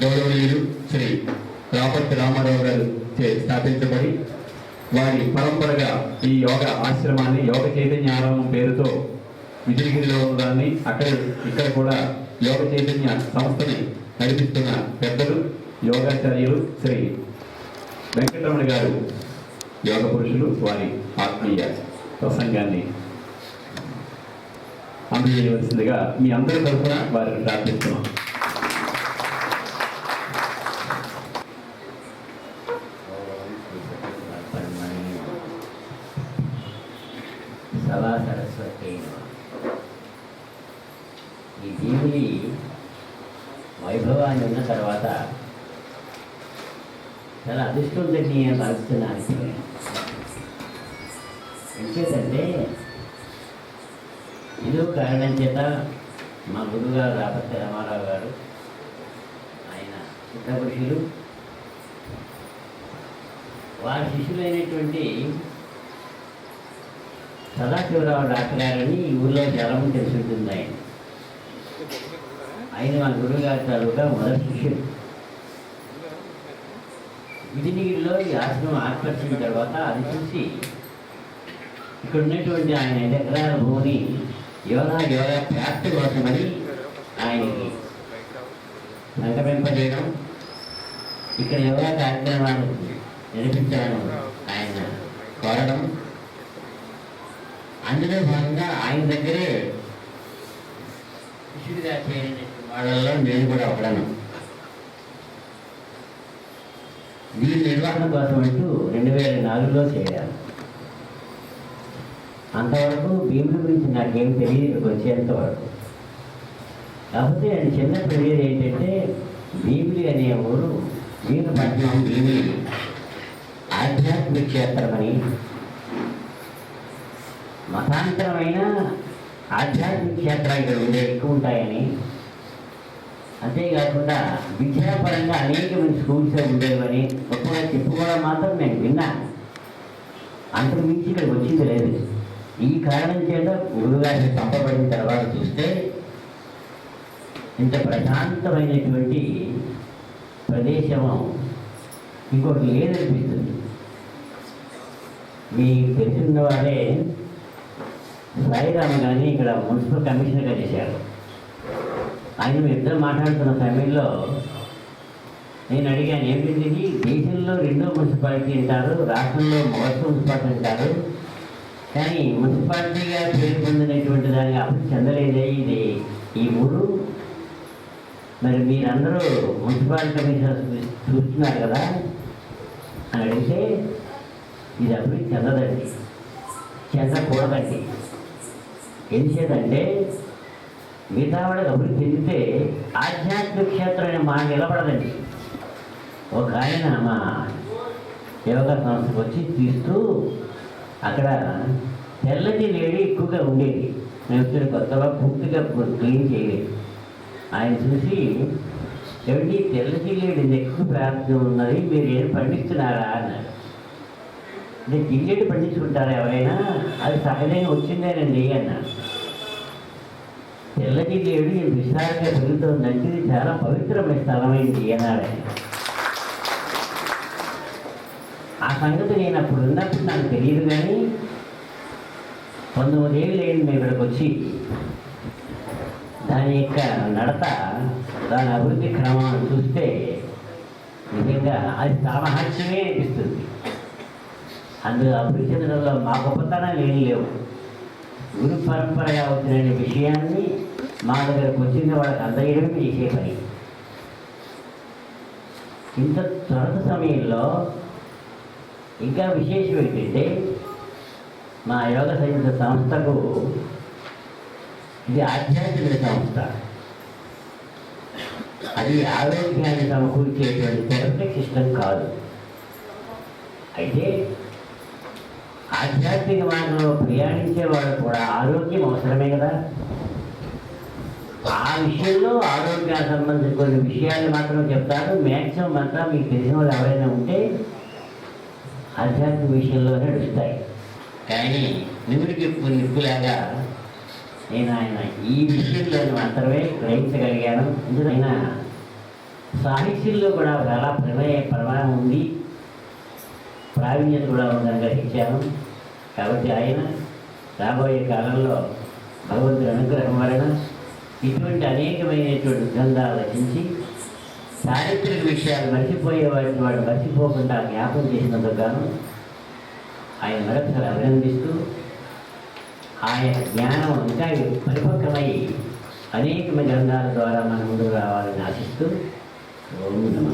గౌరవనీయులు శ్రీ రాపర్తి రామారావు గారు చే స్థాపించబడి వారి పరంపరగా ఈ యోగ ఆశ్రమాన్ని యోగ చైతన్య ఆరామం పేరుతో విజయగిరిలో ఉన్నదాన్ని అక్కడ ఇక్కడ కూడా యోగ చైతన్య సంస్థని నడిపిస్తున్న పెద్దలు యోగాచార్యులు శ్రీ వెంకటరమణ గారు యోగ పురుషులు వారి ఆత్మీయ ప్రసంగాన్ని అందజేయవలసిందిగా మీ అందరి తరఫున వారిని ప్రార్థిస్తున్నాం. ఈ జీవుని వైభవాన్ని ఉన్న తర్వాత చాలా అదృష్టం అదృష్టంతో నేను భావిస్తున్నాను ఎంచేతంటే ఇదో కారణం చేత మా గురుగారు రాపతి రామారావు గారు ఆయన సిద్ధపురుషులు వారి శిష్యులైనటువంటి సదాశివరావు డాక్టర్ గారని ఈ ఊళ్ళో చాలా తెలిసి ఉంటుంది ఆయన. ఆయన మా గురువుగారి తాలూకా మొదటి శిష్యుడు విజయగిరిలో ఈ ఆశ్రమం ఏర్పరిచిన తర్వాత అది చూసి ఇక్కడ ఉన్నటువంటి ఆయన ఐదు ఎకరాల భూమిని యోగా యోగా ప్రాప్తి కోసమని ఆయనకి సంకల్పింపజేయడం. ఇక్కడ యోగా కార్యక్రమాలు నిర్మించడం ఆయన కోరడం. అందులో భాగంగా ఆయన దగ్గరే శిష్యుడిగా చేరిన వాళ్ళలో నేను కూడా ఒకడను. దీని నిర్వహణ కోసం అంటూ రెండు వేల నాలుగులో చేరాను. అంతవరకు భీముల గురించి నాకేం తెలియదు వచ్చేంతవరకు. వచ్చేంత వరకు కాకపోతే ఆయన చిన్న తెలియదు ఏంటంటే భీములి అనే ఊరు భీమపట్నం భీములి. ఆధ్యాత్మిక క్షేత్రమని మతాంతరమైన ఆధ్యాత్మిక క్షేత్రాలు ఇక్కడ ఉండే ఎక్కువ ఉంటాయని. అంతేకాకుండా విద్యాపరంగా అనేకమైన స్కూల్స్ ఉండేవని గొప్పగా చెప్పుకోవడం మాత్రం నేను విన్నాను అంతకు మించి ఇక్కడ వచ్చింది లేదు. ఈ కారణం చేత గురుగారిని పంపబడిన తర్వాత చూస్తే ఇంత ప్రశాంతమైనటువంటి ప్రదేశము ఇంకోటి లేదనిపిస్తుంది. మీ తెలిసిన వారే సాయిరామ్ గారిని ఇక్కడ మున్సిపల్ కమిషనర్గా చేశారు. ఆయన మీ ఇద్దరు మాట్లాడుతున్న సమయంలో నేను అడిగాను ఏమిటి దేశంలో రెండో మున్సిపాలిటీ అంటారు రాష్ట్రంలో మొదటి మున్సిపాలిటీ అంటారు. కానీ మున్సిపాలిటీగా పేరు పొందినటువంటి దానికి అభివృద్ధి చెందలేదే ఇది ఈ ఊరు. మరి మీరందరూ మున్సిపాలిటీ కమిషనర్ చూస్తున్నారు కదా? అని అడిగితే ఇది అభివృద్ధి చెందదండి. చెందకూడదండి. ఎందుచేతంటే మిగతా వాళ్ళకి అభివృద్ధి చెందితే ఆధ్యాత్మిక క్షేత్రం మా నిలబడదండి. ఒక ఆయన మా యోగా సంస్థకు వచ్చి తీస్తూ అక్కడ తెల్లటి లేడి ఎక్కువగా ఉండేది. నేను వచ్చిన కొత్తగా పూర్తిగా క్లీన్ చేయలేదు. ఆయన చూసి ఏమిటి తెల్లటి లేడి ఎక్కువ ప్రాప్తి ఉన్నది? మీరు ఏం పండిస్తున్నారా? అన్నారు అంటే జిల్లెడు పండించుకుంటారా ఎవరైనా? అది సహజంగా వచ్చిందేనండి అన్నాడు. తెల్ల జిల్లేడు విశాఖ పెరుగుతుందంటే ఇది చాలా పవిత్రమైన స్థలమైంది అన్నాడు ఆ సంగతి నేను అప్పుడు ఉన్నప్పుడు నాకు తెలియదు కానీ పంతొమ్మిది ఏళ్ళు అయింది మేము ఇక్కడికి వచ్చి దాని యొక్క నడత దాని అభివృద్ధి క్రమాన్ని చూస్తే నిజంగా అది సామహాస్యమే అనిపిస్తుంది. అందులో అభివృద్ధి చెందడంలో మా గొప్పతనాలు ఏం లేవు. గురు పరంపరగా వచ్చిన విషయాన్ని మా దగ్గరకు వచ్చిన వాళ్ళకి అందజేయడం చేసే పని. ఇంత త్వరత సమయంలో ఇంకా విశేషం ఏంటంటే మా యోగ సైన్స్ సంస్థకు ఇది ఆధ్యాత్మిక సంస్థ. అది ఆరోగ్యాన్ని సమకూర్చేటువంటి థెరపిక్ సిస్టమ్ కాదు. అయితే ఆధ్యాత్మిక మార్గంలో ప్రయాణించే వాళ్ళు కూడా ఆరోగ్యం అవసరమే కదా? ఆ విషయంలో ఆరోగ్యానికి సంబంధించిన కొన్ని విషయాలు మాత్రం చెప్తారు మ్యాక్సిమం అంతా మీకు తెలిసిన వాళ్ళు ఎవరైనా ఉంటే ఆధ్యాత్మిక విషయంలో నడుస్తాయి. కానీ నిమిడికి నిప్పులాగా నేను ఆయన ఈ విషయంలో మాత్రమే గ్రహించగలిగాను. ఎందుకైనా సాహిత్యంలో కూడా చాలా ప్రమేయ ప్రమాణం ఉంది ప్రావీణ్యత కూడా ఉందని గ్రహించాను. కాబట్టి ఆయన రాబోయే కాలంలో భగవంతుడి అనుగ్రహం వలన ఇటువంటి అనేకమైనటువంటి గ్రంథాలు రచించి చారిత్రక విషయాలు మర్చిపోయే వాటిని వాడు మర్చిపోకుండా జ్ఞాపకం చేసినందుకు గాను ఆయన మరొకసారి అభినందిస్తూ ఆయన జ్ఞానం ఇంకా పరిపక్వమై అనేకమైన గ్రంథాల ద్వారా మన ముందుకు రావాలని ఆశిస్తూ ఓం నమ.